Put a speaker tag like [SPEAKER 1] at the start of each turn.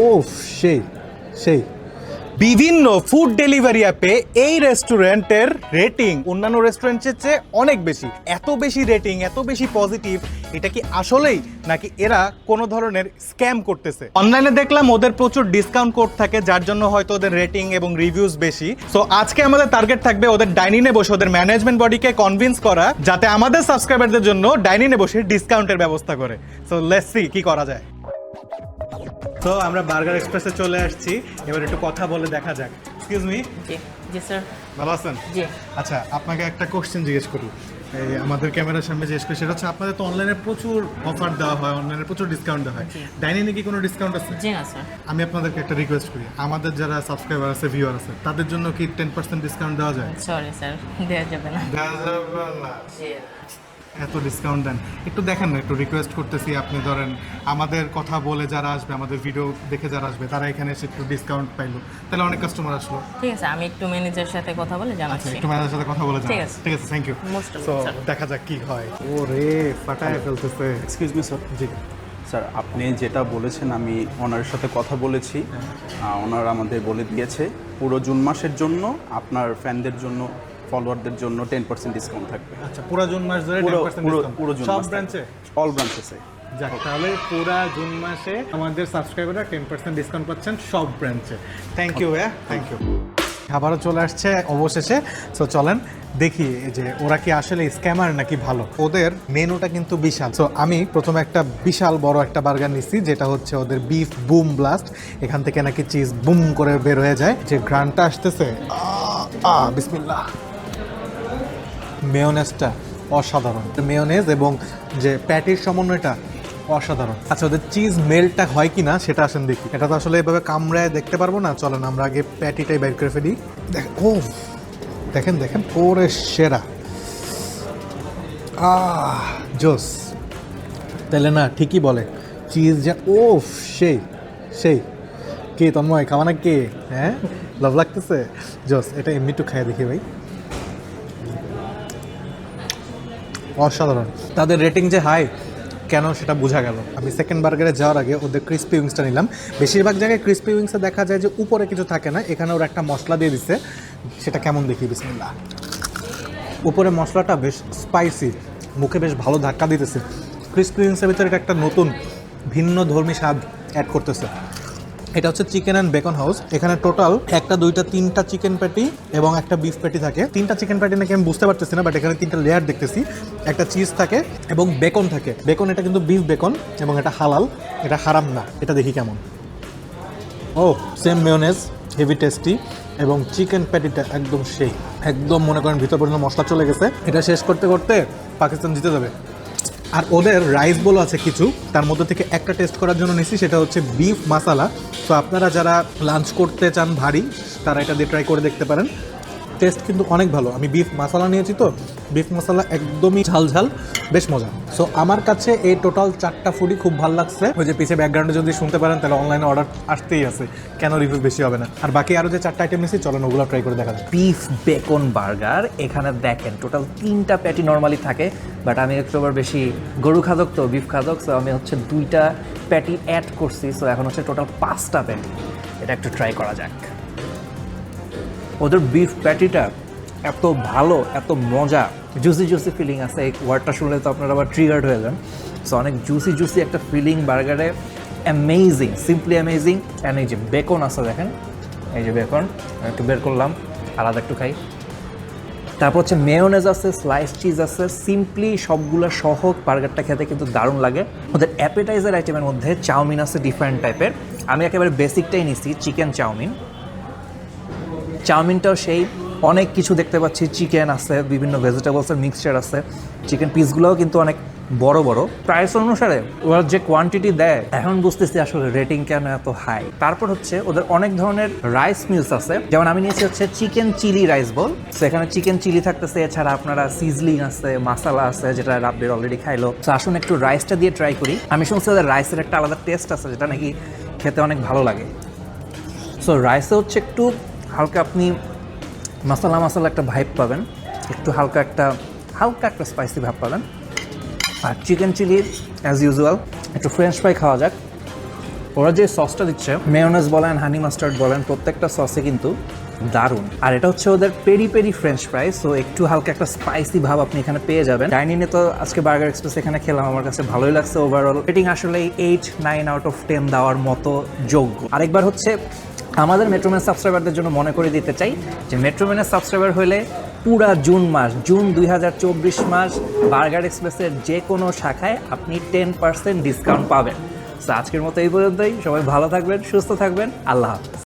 [SPEAKER 1] ও সেই সেই। বিভিন্ন ফুড ডেলিভারি অ্যাপে এই রেস্টুরেন্টের রেটিং অন্যান্য রেস্টুরেন্টের চেয়ে অনেক বেশি। এত বেশি রেটিং এত বেশি পজিটিভ এটা কি আসলেই নাকি এরা কোনো ধরনের স্ক্যাম করতেছে? অনলাইনে দেখলাম ওদের প্রচুর ডিসকাউন্ট কোড থাকে, যার জন্য হয়তো ওদের রেটিং এবং রিভিউজ বেশি। সো আজকে আমাদের টার্গেট থাকবে ওদের ডাইনিনে বসে, ওদের ম্যানেজমেন্ট বডিকে কনভিন্স করা, যাতে আমাদের সাবস্ক্রাইবারদের জন্য ডাইনিনে বসে ডিসকাউন্টের ব্যবস্থা করে। সো লেটস সি কি করা যায়। তো আমরা বার্গার এক্সপ্রেসে চলে আসছি। এবার একটু কথা বলে দেখা যাক। এক্সকিউজ মি
[SPEAKER 2] জি স্যার
[SPEAKER 1] ভালো আছেন?
[SPEAKER 2] জি।
[SPEAKER 1] আচ্ছা আপনাকে একটা কোশ্চেন জিজ্ঞেস করি। এই আমাদের ক্যামেরার সামনে জিজ্ঞেস করি সেটা হচ্ছে আপনাদের তো অনলাইনে প্রচুর অফার দেওয়া হয় অনলাইনে প্রচুর ডিসকাউন্ট দেওয়া হয়। ডাইনিংয়ে কি কোনো ডিসকাউন্ট আছে?
[SPEAKER 2] জি না স্যার
[SPEAKER 1] আমি আপনাদেরকে একটা রিকোয়েস্ট করি। আমাদের যারা সাবস্ক্রাইবার আছে ভিউয়ার আছে তাদের জন্য কি টেন পার্সেন্ট ডিসকাউন্ট দেওয়া যায়?
[SPEAKER 2] সরি স্যার দেওয়া যাবে না।
[SPEAKER 1] দেওয়া যাবে না।
[SPEAKER 2] জি।
[SPEAKER 1] এত ডিসকাউন্ট দেন। একটু দেখেন না একটু রিকোয়েস্ট করতেছি আপনি ধরেন আমাদের কথা বলে যারা আসবে আমাদের ভিডিও দেখে যারা আসবে তারা এখানে এসে একটু ডিসকাউন্ট পাইলো। তাহলে অনেক কাস্টমার আসলো।
[SPEAKER 2] ঠিক আছে আমি একটু ম্যানেজারের সাথে কথা বলে
[SPEAKER 1] আচ্ছা
[SPEAKER 2] জানাচ্ছি।
[SPEAKER 1] একটু ম্যানেজারের সাথে কথা বলে যান
[SPEAKER 2] ঠিক আছে।
[SPEAKER 1] ঠিক আছে থ্যাংক ইউ সো দেখা যাক কি হয়। ও রে ফাটায় ফেলতেছে।
[SPEAKER 3] এক্সকিউজ মি স্যার
[SPEAKER 1] জি।
[SPEAKER 3] স্যার আপনি যেটা বলেছেন আমি ওনার সাথে কথা বলেছি। ওনার আমাদের বলে দিয়েছে পুরো জুন মাসের জন্য আপনার ফ্যানদের জন্য ফলোয়ারদের জন্য টেন পার্সেন্ট ডিসকাউন্ট থাকবে।
[SPEAKER 1] আচ্ছা পুরো জুন মাস ধরে
[SPEAKER 3] পুরো পুরো জুন
[SPEAKER 1] সব ব্রাঞ্চে
[SPEAKER 3] অল ব্রাঞ্চেসে
[SPEAKER 1] যাক তাহলে পুরো জুন মাসে আমাদের সাবস্ক্রাইবাররা টেন পার্সেন্ট ডিসকাউন্ট পাচ্ছেন সব ব্রাঞ্চে থ্যাংক ইউ হ্যাঁ থ্যাংক ইউ খাবারও চলে আসছে অবশেষে। সো চলেন দেখি যে ওরা কি আসলে স্ক্যামার নাকি ভালো। ওদের মেনুটা কিন্তু বিশাল। সো আমি প্রথমে একটা বিশাল বড় একটা বার্গার নিচ্ছি যেটা হচ্ছে ওদের বিফ বুম ব্লাস্ট এখান থেকে নাকি চিজ বুম করে বের হয়ে যায়। যে গ্রানটা আসতেছে বিসমিল্লাহ। মেয়োনেজটা অসাধারণ। মেয়োনেজ এবং যে প্যাটির সমন্বয়টা অসাধারণ। আচ্ছা ওদের চিজ মেলটা হয় কি না সেটা আসেন দেখি। এটা তো আসলে এভাবে কামড়ায় দেখতে পারব না। চলেন, আমরা আগে প্যাটিটাই বের করে ফেলি। ও, দেখেন দেখেন ওরে সেরা। আহ, জোস। তাহলে না, ঠিকই বলে। চিজ যা ও সেই সেই। কে তন্ময়, খাওয়া না কে? হ্যাঁ? লাভ লাগতেছে? জোস, এটা এমনি একটু খাইয়ে দেখি ভাই। অসাধারণ। তাদের রেটিং যে হাই কেন সেটা বোঝা গেল। আমি সেকেন্ড বার্গারে যাওয়ার আগে ওদের ক্রিস্পি উইংসটা নিলাম। বেশিরভাগ জায়গায় ক্রিস্পি উইংসে দেখা যায় যে উপরে কিছু থাকে না, এখানে ওরা একটা মশলা দিয়ে দিচ্ছে সেটা কেমন দেখি? বিসমিল্লাহ। উপরে মশলাটা বেশ স্পাইসি মুখে বেশ ভালো ধাক্কা দিতেছে। ক্রিস্পি উইংসের ভিতরে এটা একটা নতুন, ভিন্ন ধর্মী স্বাদ অ্যাড করতেছে। এটা হচ্ছে চিকেন অ্যান্ড বেকন হাউস। এখানে টোটাল একটা, দুইটা, তিনটা চিকেন প্যাটি এবং একটা বিফ প্যাটি থাকে। তিনটা চিকেন প্যাটি নাকি আমি বুঝতে পারতেছি না বাট এখানে তিনটা লেয়ার দেখতেছি। একটা চিজ থাকে এবং বেকন থাকে। বেকন এটা কিন্তু বিফ বেকন এবং এটা হালাল, এটা হারাম না। এটা দেখি কেমন। ও সেম মেয়নেজ হেভি টেস্টি এবং চিকেন প্যাটিটা একদম সেই। একদম মনে করেন ভিতর পর্যন্ত মশলা চলে গেছে। এটা শেষ করতে করতে পাকিস্তান জিতে যাবে। আর ওদের রাইস বলো আছে কিছু, তার মধ্যে থেকে একটা টেস্ট করার জন্য নিছি, সেটা হচ্ছে বিফ মাসালা তো আপনারা যারা লাঞ্চ করতে চান ভারী, তারা এটা দিয়ে ট্রাই করে দেখতে পারেন। টেস্ট কিন্তু অনেক ভালো। আমি বিফ মশলা নিয়েছি তো বিফ মশলা একদমই ঝাল ঝাল বেশ মজা। সো আমার কাছে এই টোটাল চারটা ফুডই খুব ভালো লাগছে। ওই যে পিছিয়ে ব্যাকগ্রাউন্ডে যদি শুনতে পারেন, তাহলে অনলাইনে অর্ডার আসতেই আছে। কেন রিভিউ বেশি হবে না? আর বাকি আরও যে চারটা আইটেম নিয়েছি, চলেন ওগুলো ট্রাই করে দেখা
[SPEAKER 4] বিফ বেকন বার্গার এখানে দেখেন টোটাল তিনটা প্যাটি নর্মালি থাকে বাট আমি একটু আবার বেশি গরু খাদক তো বিফ খাদক সো আমি হচ্ছে দুইটা প্যাটি অ্যাড করছি সো এখন হচ্ছে টোটাল পাঁচটা প্যাটি এটা একটু ট্রাই করা যাক। ওদের বিফ প্যাটিটা এত ভালো, এত মজা জুসি জুসি ফিলিং আছে। এই ওয়ার্ডটা শুনলে তো আপনারা আবার ট্রিগার্ড হয়ে যান। সো অনেক জুসি জুসি একটা ফিলিং বার্গারে অ্যামেজিং সিম্পলি অ্যামেজিং অ্যান্ড এই যে বেকন আছে দেখেন, এই যে বেকন একটু বের করলাম, আলাদা একটু খাই। তারপর হচ্ছে মেয়োনেজ আছে স্লাইস চিজ আছে সিম্পলি সবগুলো সহ বার্গারটা খেতে কিন্তু দারুণ লাগে। ওদের অ্যাপেটাইজার আইটেমের মধ্যে চাউমিন আছে ডিফারেন্ট টাইপের আমি একেবারে বেসিকটাই নিছি চিকেন চাউমিন। চাউমিনটাও সেই। অনেক কিছু দেখতে পাচ্ছি চিকেন আছে, বিভিন্ন ভেজিটেবলসের মিক্সচার আছে। চিকেন পিসগুলোও কিন্তু অনেক বড় বড়। প্রাইস অনুসারে ওরা যে কোয়ান্টিটি দেয়, এখন বুঝতেছি আসলে রেটিং কেন এত হাই তারপর হচ্ছে ওদের অনেক ধরনের রাইস মিলস আছে। যেমন আমি নিয়েছি হচ্ছে চিকেন চিলি রাইস বল সেখানে চিকেন চিলি থাকতেছে, এছাড়া আপনারা সিজলিং আছে মাসালা আছে, যেটা রাব্বির অলরেডি খাইলো। তো আসুন একটু রাইসটা দিয়ে ট্রাই করি। আমি শুনছি ওদের রাইসের একটা আলাদা টেস্ট আছে, যেটা নাকি খেতে অনেক ভালো লাগে। সো রাইসে হচ্ছে একটু হালকা আপনি মশলা মশলা একটা ভাইব পাবেন। একটু হালকা একটা হালকা একটা স্পাইসি ভাব পাবেন। আর চিকেন চিলি অ্যাজ ইউজুয়াল একটু ফ্রেঞ্চ ফ্রাই খাওয়া যাক। ওরা যে সসটা দিচ্ছে মেয়নেজ বলেন হানি মাস্টার্ড বলেন, প্রত্যেকটা সসে কিন্তু দারুণ। আর এটা হচ্ছে ওদের peri peri French fry so একটু হালকা একটা স্পাইসি ভাব আপনি এখানে পেয়ে যাবেন। ডাইনিংয়ে তো আজকে বার্গার এক্সপ্রেস এখানে খেলাম, আমার কাছে ভালোই লাগছে ওভারঅল রেটিং আসলে eight nine out of ten দেওয়ার মতো যোগ্য। আরেকবার হচ্ছে আমাদের মেট্রোম্যান সাবস্ক্রাইবারদের জন্য মনে করে দিতে চাই যে মেট্রোম্যানের সাবস্ক্রাইবার হলে পুরা জুন মাস, জুন দুই হাজার চব্বিশ মাস বার্গার এক্সপ্রেসের যে কোনো শাখায় আপনি টেন পার্সেন্ট ডিসকাউন্ট পাবেন। তো আজকের মতো এই পর্যন্তই। সবাই ভালো থাকবেন, সুস্থ থাকবেন। আল্লাহ হাফিজ।